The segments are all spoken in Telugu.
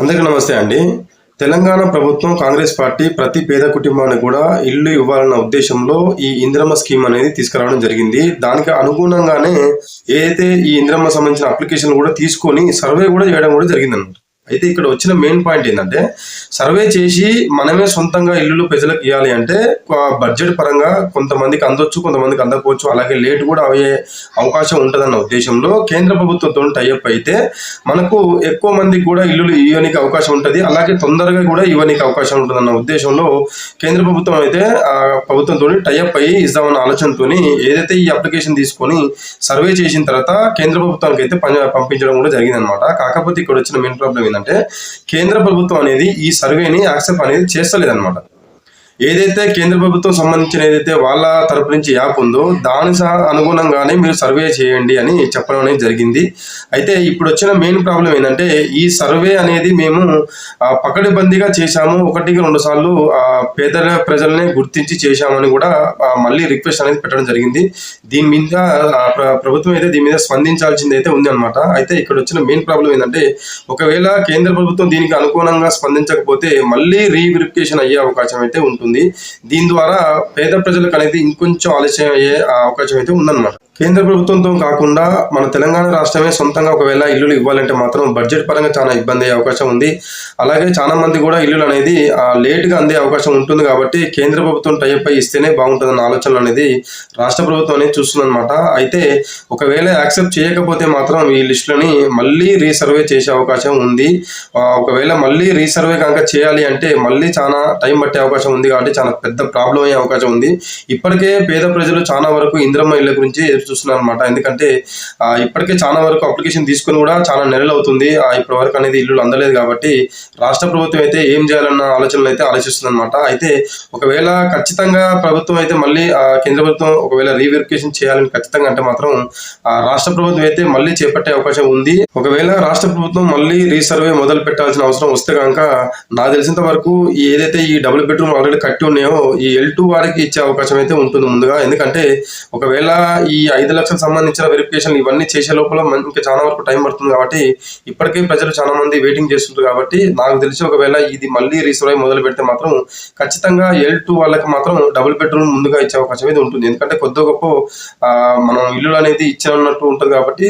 అందరికీ నమస్తే అండి. తెలంగాణ ప్రభుత్వం కాంగ్రెస్ పార్టీ ప్రతి పేద కుటుంబానికి కూడా ఇల్లు ఇవ్వాలన్న ఉద్దేశంలో ఈ ఇంద్రమ స్కీమ్ అనేది తీసుకురావడం జరిగింది. దానికి అనుగుణంగానే ఏదైతే ఈ ఇంద్రమ సంబంధించిన అప్లికేషన్ కూడా తీసుకొని సర్వే కూడా చేయడం కూడా జరిగిందన్నమాట. అయితే ఇక్కడ వచ్చిన మెయిన్ పాయింట్ ఏంటంటే సర్వే చేసి మనమే సొంతంగా ఇల్లులు ప్రజలకు ఇవ్వాలి అంటే బడ్జెట్ పరంగా కొంతమందికి అందొచ్చు కొంతమందికి అందకపోవచ్చు అలాగే లేట్ కూడా అయ్యే అవకాశం ఉంటుందన్న ఉద్దేశంలో కేంద్ర ప్రభుత్వంతో టైఅప్ అయితే మనకు ఎక్కువ మందికి కూడా ఇల్లులు ఇవ్వడానికి అవకాశం ఉంటుంది అలాగే తొందరగా కూడా ఇవ్వడానికి అవకాశం ఉంటుందన్న ఉద్దేశంలో కేంద్ర ప్రభుత్వం అయితే ఆ ప్రభుత్వంతో టైఅప్ అయ్యి ఇద్దామన్న ఆలోచనతో ఏదైతే ఈ అప్లికేషన్ తీసుకొని సర్వే చేసిన తర్వాత కేంద్ర ప్రభుత్వానికి అయితే పని- పంపించడం కూడా జరిగిందనమాట కాకపోతే ఇక్కడ వచ్చిన మెయిన్ ప్రాబ్లం ఏంటంటే కేంద్ర ప్రభుత్వం అనేది ఈ సర్వేని యాక్సెప్ట్ అనేది చేస్తలేదన్నమాట. ఏదైతే కేంద్ర ప్రభుత్వం సంబంధించిన ఏదైతే వాళ్ళ తరపు నుంచి యాప్ ఉందో దాని సహా అనుగుణంగానే మీరు సర్వే చేయండి అని చెప్పడం అనేది జరిగింది. అయితే ఇప్పుడు వచ్చిన మెయిన్ ప్రాబ్లం ఏంటంటే ఈ సర్వే అనేది మేము ఆ, పకడ్బందీగా చేశాము. ఒకటికి రెండు సార్లు ఆ, పేద ప్రజల్ని గుర్తించి చేశామని కూడా మళ్ళీ రిక్వెస్ట్ అనేది పెట్టడం జరిగింది. దీని మీద ప్రభుత్వం అయితే దీని మీద స్పందించాల్సింది అయితే ఉంది అనమాట అయితే ఇక్కడ వచ్చిన మెయిన్ ప్రాబ్లం ఏంటంటే ఒకవేళ కేంద్ర ప్రభుత్వం దీనికి అనుగుణంగా స్పందించకపోతే మళ్ళీ రీవెరిఫికేషన్ అయ్యే అవకాశం అయితే ఉంటుంది. దీని ద్వారా పేద ప్రజలకు అనేది ఇంకొంచెం ఆలస్యం అయ్యే అవకాశం అయితే ఉందన్నమాట. కేంద్ర ప్రభుత్వంతో కాకుండా మన తెలంగాణ రాష్ట్రమే సొంతంగా ఒకవేళ ఇల్లులు ఇవ్వాలంటే మాత్రం బడ్జెట్ పరంగా చాలా ఇబ్బంది అయ్యే అవకాశం ఉంది. అలాగే చాలా మంది కూడా ఇల్లులు అనేది లేట్గా అందే అవకాశం ఉంటుంది కాబట్టి కేంద్ర ప్రభుత్వం టైప్ అయి ఇస్తేనే బాగుంటుందన్న ఆలోచన అనేది రాష్ట్ర ప్రభుత్వం అనేది చూస్తుందన్నమాట. అయితే ఒకవేళ యాక్సెప్ట్ చేయకపోతే మాత్రం ఈ లిస్టులని మళ్ళీ రీసర్వే చేసే అవకాశం ఉంది. ఒకవేళ మళ్ళీ రీసర్వే కనుక చేయాలి అంటే మళ్ళీ చాలా టైం పట్టే అవకాశం ఉంది కాబట్టి చాలా పెద్ద ప్రాబ్లం అయ్యే అవకాశం ఉంది. ఇప్పటికే పేద ప్రజలు చాలా వరకు ఇంద్రమ్మ ఇళ్ళ గురించి ఎదురు చూస్తున్నారు అనమాట ఎందుకంటే ఇప్పటికే చాలా వరకు అప్లికేషన్ తీసుకుని కూడా చాలా నెలలు అవుతుంది. ఆ, ఇప్పటి వరకు అనేది ఇల్లు అందలేదు కాబట్టి రాష్ట్ర ప్రభుత్వం అయితే ఏం చేయాలన్న ఆలోచనలు అయితే ఆలోచిస్తుంది అనమాట అయితే ఒకవేళ ఖచ్చితంగా ప్రభుత్వం అయితే మళ్ళీ ఆ, కేంద్ర ప్రభుత్వం ఒకవేళ రీవెరిఫికేషన్ చేయాలని ఖచ్చితంగా అంటే మాత్రం ఆ, రాష్ట్ర ప్రభుత్వం అయితే మళ్ళీ చేపట్టే అవకాశం ఉంది. ఒకవేళ రాష్ట్ర ప్రభుత్వం మళ్ళీ రీసర్వే మొదలు పెట్టాల్సిన అవసరం వస్తే కనుక నాకు తెలిసినంత వరకు ఏదైతే ఈ డబుల్ బెడ్రూమ్ ఆల్రెడీ కట్టి ఉన్నాయో ఈ ఎల్ టూ వారికి ఇచ్చే అవకాశం అయితే ఉంటుంది ముందుగా. ఎందుకంటే ఒకవేళ ఈ ఐదు లక్షలకు సంబంధించిన వెరిఫికేషన్ ఇవన్నీ చేసే లోపల ఇంకా చాలా వరకు టైం పడుతుంది కాబట్టి ఇప్పటికే ప్రజలు చాలా మంది వెయిటింగ్ చేస్తుంటారు కాబట్టి నాకు తెలిసి ఒకవేళ ఇది మళ్ళీ రీసర్వే మొదలు పెడితే మాత్రం ఖచ్చితంగా ఎల్ టూ వాళ్ళకి మాత్రం డబుల్ బెడ్రూమ్ ముందుగా ఇచ్చే అవకాశం అయితే ఉంటుంది. ఎందుకంటే కొద్ది గొప్ప మనం ఇల్లు అనేది ఇచ్చినట్టు ఉంటుంది కాబట్టి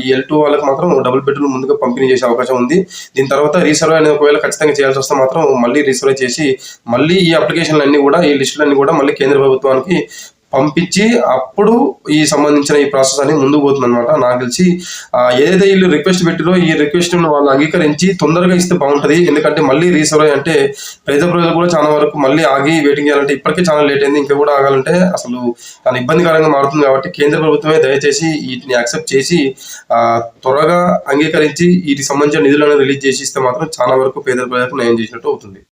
ఈ ఎల్ టూ వాళ్ళకి మాత్రం డబుల్ బెడ్రూమ్ ముందుగా పంపిణీ చేసే అవకాశం ఉంది. దీని తర్వాత రీసర్వే అనేది ఒకవేళ ఖచ్చితంగా చేయాల్సి వస్తే మాత్రం మళ్ళీ రీసర్వే చేసి మళ్ళీ ఈ అప్లికేషన్లు అన్ని కూడా ఈ లిస్టులు అన్నీ కూడా మళ్ళీ కేంద్ర ప్రభుత్వానికి పంపించి అప్పుడు ఈ సంబంధించిన ఈ ప్రాసెస్ అనేది ముందుకు పోతుంది అనమాట నాకు తెలిసి ఏదైతే వీళ్ళు రిక్వెస్ట్ పెట్టిరో ఈ రిక్వెస్ట్ వాళ్ళు అంగీకరించి తొందరగా ఇస్తే బాగుంటుంది. ఎందుకంటే మళ్ళీ రీసర్వ్ అంటే పేద ప్రజలు కూడా చాలా వరకు మళ్ళీ ఆగి వెయిటింగ్ చేయాలంటే ఇప్పటికే చాలా లేట్ అయింది. ఇంకా కూడా ఆగాలంటే అసలు చాలా ఇబ్బందికరంగా మారుతుంది కాబట్టి కేంద్ర ప్రభుత్వమే దయచేసి వీటిని యాక్సెప్ట్ చేసి త్వరగా అంగీకరించి వీటికి సంబంధించిన నిధులను రిలీజ్ చేసి ఇస్తే మాత్రం చాలా వరకు పేద ప్రజలకు న్యాయం చేసినట్టు అవుతుంది.